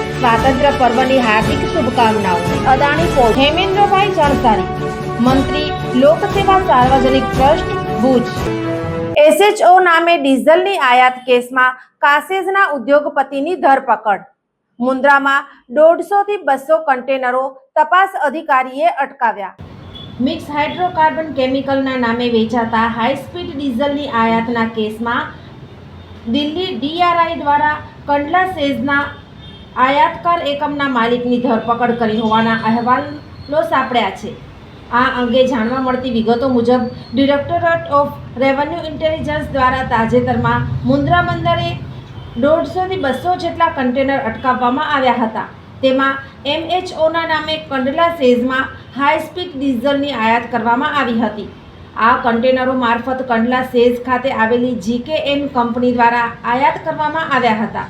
સ્વાતંત્ર્ય પર્વની હાર્દિક શુભકામનાઓ. અદાણી પોર્ટ હેમેન્દ્રભાઈ જણસારી મંત્રી લોકસેવા સાર્વજનિક ટ્રસ્ટ ભુજ. એસએચઓ નામે ડીઝલની આયાત કેસમાં કાસેજના ઉદ્યોગપતિની ધરપકડ. મુન્દ્રામાં દોઢસો થી બસો કન્ટેનરો તપાસ અધિકારીએ અટકાવ્યા. મિક્સ હાઇડ્રોકાર્બન કેમિકલના નામે વેચાતા હાઈ સ્પીડ ડીઝલની આયાતના કેસમાં દિલ્હી ડીઆરઆઈ દ્વારા કંડલા સેઝના આયાતકાર એકમના માલિકની ધરપકડ કરી હોવાના અહેવાલો સાંપડ્યા છે. આ અંગે જાણવા મળતી વિગતો મુજબ, ડિરેક્ટોરેટ ઓફ રેવન્યુ ઇન્ટેલિજન્સ દ્વારા તાજેતરમાં મુન્દ્રા બંદરે દોઢસોથી બસો જેટલા કન્ટેનર અટકાવવામાં આવ્યા હતા. તેમાં એમએચઓના નામે કંડલા સેઝમાં હાઈ સ્પીડ ડીઝલની આયાત કરવામાં આવી હતી. આ કન્ટેનરો મારફત કંડલા સેઝ ખાતે આવેલી જીકેએન કંપની દ્વારા આયાત કરવામાં આવ્યા હતા.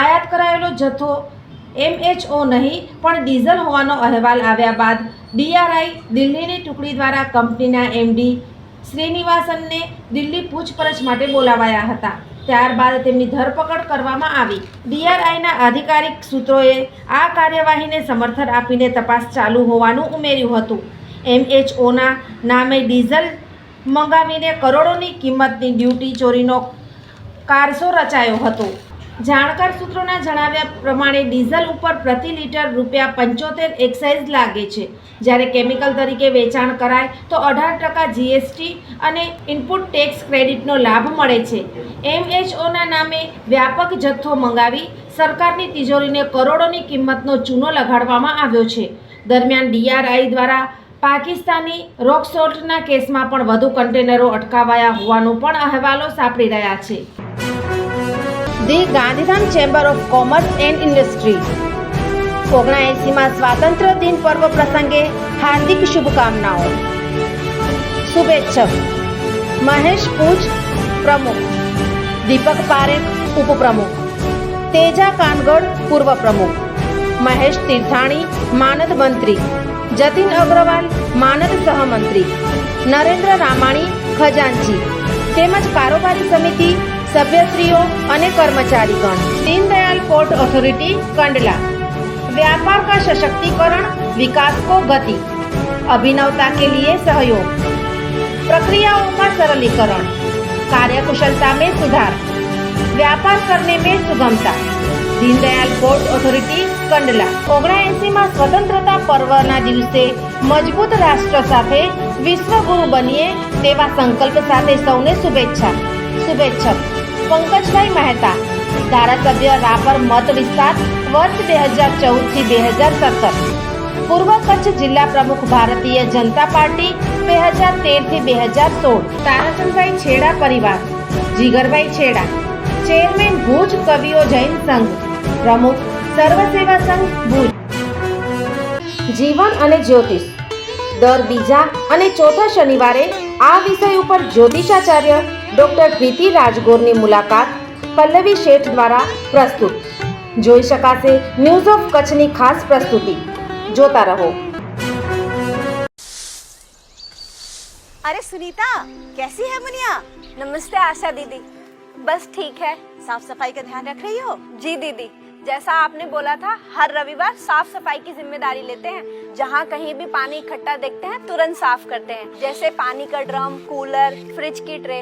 આયાત કરાયેલો જથ્થો એમએચઓ નહીં, પણ ડીઝલ હોવાનો અહેવાલ આવ્યા બાદ ડીઆરઆઈ દિલ્હીની ટુકડી દ્વારા કંપનીના એમડી શ્રીનિવાસનને દિલ્હી પૂછપરછ માટે બોલાવાયા હતા. ત્યારબાદ તેમની ધરપકડ કરવામાં આવી. ડીઆરઆઈના આધિકારિક સૂત્રોએ આ કાર્યવાહીને સમર્થન આપીને તપાસ ચાલુ હોવાનું ઉમેર્યું હતું. એમએચઓના નામે ડીઝલ મંગાવીને કરોડોની કિંમતની ડ્યુટી ચોરીનો કારસો રચાયો હતો. જાણકાર સૂત્રોના જણાવ્યા પ્રમાણે ડીઝલ ઉપર પ્રતિ લીટર રૂપિયા પંચોતેર એક્સાઇઝ લાગે છે. જ્યારે કેમિકલ તરીકે વેચાણ કરાય તો અઢાર ટકા જીએસટી અને ઇનપુટ ટેક્સ ક્રેડિટનો લાભ મળે છે. એમએચઓના નામે વ્યાપક જથ્થો મંગાવી સરકારની તિજોરીને કરોડોની કિંમતનો ચૂનો લગાડવામાં આવ્યો છે. દરમિયાન ડીઆરઆઈ દ્વારા પાકિસ્તાની રોકસોલ્ટના કેસમાં પણ વધુ કન્ટેનરો અટકાવાયા હોવાનું પણ અહેવાલો સાંપડી રહ્યા છે. The Gandhidham chamber of commerce and industry ઓગણએંસીમાં સ્વાતંત્ર્ય દિન પર્વ પ્રસંગે હાર્દિક શુભકામનાઓ. શુભેચ્છક. મહેશ પૂજ પ્રમુખ. દીપક પારેખ ઉપપ્રમુખ. તેજા કાનગડ પૂર્વ પ્રમુખ. મહેશ તીર્થાણી, માનદ મંત્રી. જતીન અગ્રવાલ, માનદ સહમંત્રી. નરેન્દ્ર રામાણી, ખજાનચી. તેમજ કારોબારી સમિતિ સભ્યશ્રીઓ અને કર્મચારીગણ દીનદયાલ પોર્ટ ઓથોરિટી કંડલા व्यापार का सशक्तिकरण विकास को गति अभिनवता के लिए सहयोग प्रक्रियाओं का सरलीकरण कार्यकुशलता में सुधार व्यापार करने में सुगमता दीनदयाल पोर्ट ઓથોરિટી કંડલા ઓગણએંસીમાં સ્વતંત્રતા પર્વના દિવસે મજબૂત રાષ્ટ્ર સાથે વિશ્વગુરુ બનીએ તેવા સંકલ્પ સાથે સૌને શુભેચ્છા શુભેચ્છક પંકજભાઈ મહેતા, ધારાસભ્ય રાપર મત વિસ્તાર, વર્ષ બે હજાર ચૌદથી બે હજાર સત્તર. પૂર્વ કચ્છ જિલ્લા પ્રમુખ ભારતીય જનતા પાર્ટી, બે હજાર તેરથી બે હજાર સોળ. તારાચંદભાઈ છેડા પરિવાર, જીગરભાઈ છેડા. ચેરમેન ભુજ કવિઓ જૈન સંઘ, પ્રમુખ સર્વ સેવા સંઘ ભુજ. જીવન અને જ્યોતિષ. દર બીજા અને ચોથા શનિવારે આ વિષય ઉપર જ્યોતિષાચાર્ય ડોક્ટર પ્રીતિ રાજગોરની મુલાકાત પલ્લવી શેઠ દ્વારા પ્રસ્તુત જોઈ શકાશે ન્યૂઝ ઓફ કચ્છની ખાસ પ્રસ્તુતિ જોતા રહો अरे सुनीता कैसी है मुनिया नमस्ते आशा दीदी बस ठीक है साफ सफाई का ध्यान रख रही हो जी दीदी जैसा आपने बोला था हर रविवार साफ सफाई की जिम्मेदारी लेते हैं जहाँ कहीं भी पानी इकट्ठा देखते हैं तुरंत साफ करते हैं जैसे पानी का ड्रम कूलर फ्रिज की ट्रे